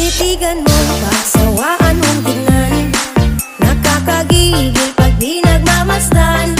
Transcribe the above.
Titigan mo, pagsawaan mong tingnan. Nakakagigil pag di nagmamasdan.